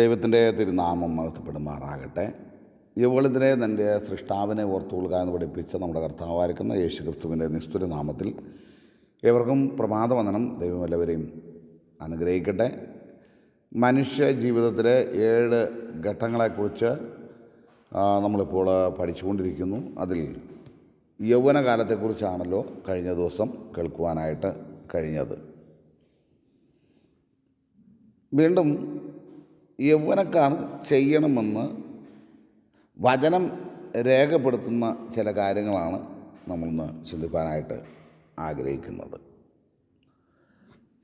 ദൈവത്തിന്റെ തിരുനാമം മഹത്വപ്പെടുമാറാകട്ടെ. യുവളിതിനെ തന്റെ സൃഷ്ടാവിനെ ഓർത്തുകൊള്ളുക എന്ന് പഠിപ്പിച്ച നമ്മുടെ കർത്താവായിരിക്കുന്ന യേശു ക്രിസ്തുവിന്റെ നിസ്തുല നാമത്തിൽ ഏവർക്കും പ്രമാദവന്ദനം ദൈവം എല്ലാവരെയും അനുഗ്രഹിക്കട്ടെ. മനുഷ്യ ജീവിതത്തിലെ ഏഴ് ഘട്ടങ്ങളെക്കുറിച്ച് നമ്മളിപ്പോൾ പഠിച്ചുകൊണ്ടിരിക്കുന്നു. അതിൽ യൗവനകാലത്തെക്കുറിച്ചാണല്ലോ കഴിഞ്ഞ ദിവസം കേൾക്കുവാനായിട്ട് കഴിഞ്ഞത്. വീണ്ടും യൗവനക്കാർ ചെയ്യണമെന്ന് വചനം രേഖപ്പെടുത്തുന്ന ചില കാര്യങ്ങളാണ് നമ്മളിന്ന് ചിന്തിക്കാനായിട്ട് ആഗ്രഹിക്കുന്നത്.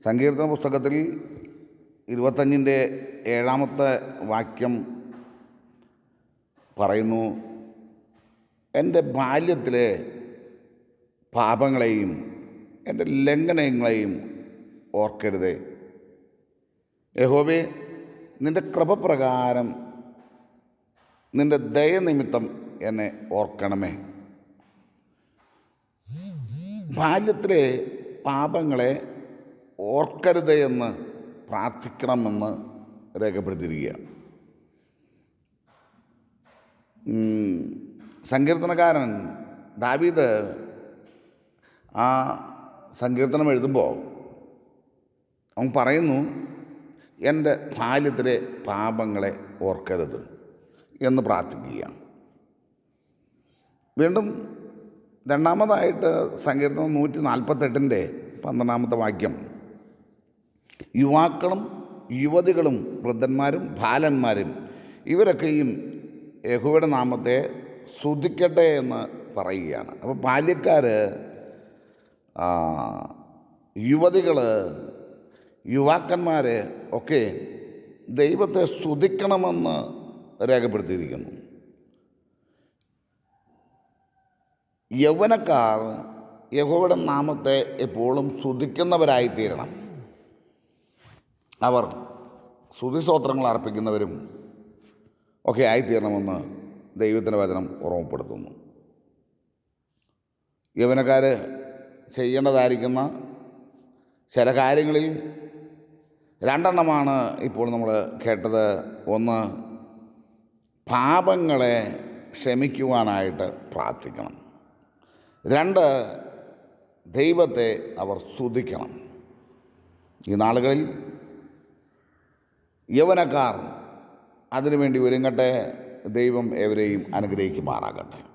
സങ്കീർത്തന പുസ്തകത്തിൽ ഇരുപത്തഞ്ചിന്റെ ഏഴാമത്തെ വാക്യം പറയുന്നു എന്റെ ബാല്യത്തിലെ പാപങ്ങളെയും എന്റെ ലംഘനങ്ങളെയും ഓർക്കരുതേ. യഹോവേ നിന്റെ കൃപപ്രകാരം നിന്റെ ദയനിമിത്തം എന്നെ ഓർക്കണമേ. ബാല്യത്തിലെ പാപങ്ങളെ ഓർക്കരുത് എന്ന് പ്രാർത്ഥിക്കണമെന്ന് രേഖപ്പെടുത്തിയിരിക്കുക. സങ്കീർത്തനക്കാരൻ ദാവീദ് ആ സങ്കീർത്തനം എഴുതുമ്പോൾ അവൻ പറയുന്നു എന്റെ ബാല്യത്തിലെ പാപങ്ങളെ ഓർക്കരുത് എന്ന് പ്രാർത്ഥിക്കുക വീണ്ടും രണ്ടാമതായിട്ട് സങ്കീർത്തനം നൂറ്റി നാൽപ്പത്തെട്ടിന്റെ പന്ത്രണ്ടാമത്തെ വാക്യം. യുവാക്കളും യുവതികളും വൃദ്ധന്മാരും ബാലന്മാരും ഇവരൊക്കെയും യഹുവയുടെ നാമത്തെ സ്തുതിക്കട്ടെ എന്ന് പറയുകയാണ്. അപ്പോൾ ബാല്യക്കാർ യുവതികൾ യുവാക്കന്മാർ ഒക്കെ ദൈവത്തെ സ്തുതിക്കണമെന്ന് രേഖപ്പെടുത്തിയിരിക്കുന്നു. യൗവനക്കാർ യഹോവയുടെ നാമത്തെ എപ്പോഴും സ്തുതിക്കുന്നവരായിത്തീരണം. അവർ സ്തുതിസ്തോത്രങ്ങൾ അർപ്പിക്കുന്നവരും ഒക്കെ ആയിത്തീരണമെന്ന് ദൈവത്തിന്റെ വചനം ഓർമ്മപ്പെടുത്തുന്നു. യൗവനക്കാർ ചെയ്യേണ്ടതായിരിക്കുന്ന ചില കാര്യങ്ങളിൽ രണ്ടെണ്ണമാണ് ഇപ്പോൾ നമ്മൾ കേട്ടത്. ഒന്ന് പാപങ്ങളെ ക്ഷമിക്കുവാനായിട്ട് പ്രാർത്ഥിക്കണം. രണ്ട് ദൈവത്തെ അവർ സ്തുതിക്കണം. ഈ നാളുകളിൽ യൗവനക്കാർ അതിനുവേണ്ടി ഒരുങ്ങട്ടെ. ദൈവം എവരെയും അനുഗ്രഹിക്കുമാറാകട്ടെ.